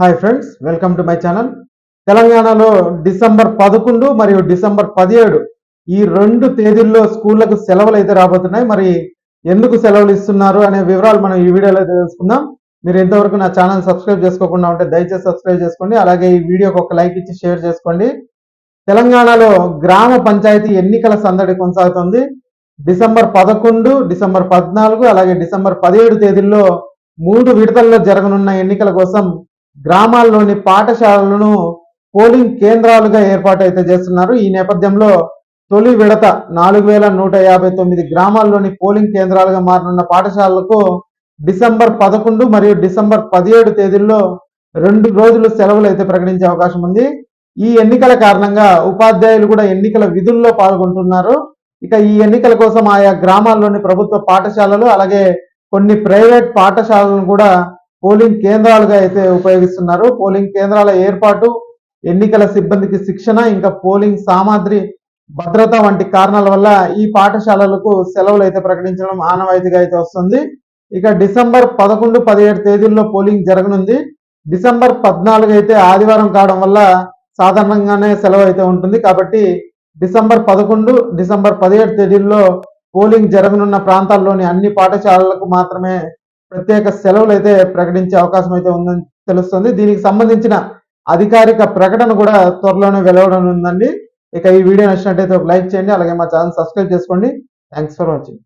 Hi friends welcome to my channel తెలంగాణలో December పదకొండు మరియు డిసెంబర్ పదిహేడు ఈ రెండు తేదీల్లో స్కూళ్ళకు సెలవులు అయితే రాబోతున్నాయి. మరి ఎందుకు సెలవులు ఇస్తున్నారు అనే వివరాలు మనం ఈ వీడియోలో తెలుసుకుందాం. మీరు ఎంతవరకు నా ఛానల్ సబ్స్క్రైబ్ చేసుకోకుండా ఉంటే దయచేసి సబ్స్క్రైబ్ చేసుకోండి. అలాగే ఈ వీడియోకి ఒక లైక్ ఇచ్చి షేర్ చేసుకోండి. తెలంగాణలో గ్రామ పంచాయతీ ఎన్నికల సందడి కొనసాగుతుంది. డిసెంబర్ పదకొండు డిసెంబర్ పద్నాలుగు అలాగే డిసెంబర్ పదిహేడు తేదీల్లో మూడు విడతల్లో జరగనున్న ఎన్నికల కోసం గ్రామాల్లోని పాఠశాలలను పోలింగ్ కేంద్రాలుగా ఏర్పాటు అయితే చేస్తున్నారు. ఈ నేపథ్యంలో తొలి విడత నాలుగు వేల నూట యాభై తొమ్మిది గ్రామాల్లోని పోలింగ్ కేంద్రాలుగా మారనున్న పాఠశాలలకు డిసెంబర్ పదకొండు మరియు డిసెంబర్ పదిహేడు తేదీల్లో రెండు రోజులు సెలవులు అయితే ప్రకటించే అవకాశం ఉంది. ఈ ఎన్నికల కారణంగా ఉపాధ్యాయులు కూడా ఎన్నికల విధుల్లో పాల్గొంటున్నారు. ఇక ఈ ఎన్నికల కోసం ఆయా గ్రామాల్లోని ప్రభుత్వ పాఠశాలలు అలాగే కొన్ని ప్రైవేట్ పాఠశాలలను కూడా పోలింగ్ కేంద్రాలుగా అయితే ఉపయోగిస్తున్నారు. పోలింగ్ కేంద్రాల ఏర్పాటు ఎన్నికల సిబ్బందికి శిక్షణ ఇంకా పోలింగ్ సామాగ్రి భద్రత వంటి కారణాల వల్ల ఈ పాఠశాలలకు సెలవులు అయితే ప్రకటించడం ఆనవాయితీగా అయితే వస్తుంది. ఇక డిసెంబర్ పదకొండు పదిహేడు తేదీల్లో పోలింగ్ జరగనుంది. డిసెంబర్ పద్నాలుగు అయితే ఆదివారం కావడం వల్ల సాధారణంగానే సెలవు అయితే ఉంటుంది. కాబట్టి డిసెంబర్ పదకొండు డిసెంబర్ పదిహేడు తేదీల్లో పోలింగ్ జరగనున్న ప్రాంతాల్లోని అన్ని పాఠశాలలకు మాత్రమే ప్రత్యేక సెలవులు అయితే ప్రకటించే అవకాశం అయితే ఉందని తెలుస్తుంది. దీనికి సంబంధించిన అధికారిక ప్రకటన కూడా త్వరలోనే వెలువడనుందండి. ఇక ఈ వీడియో నచ్చినట్టయితే ఒక లైక్ చేయండి. అలాగే మా ఛానల్ సబ్స్క్రైబ్ చేసుకోండి. Thanks for watching.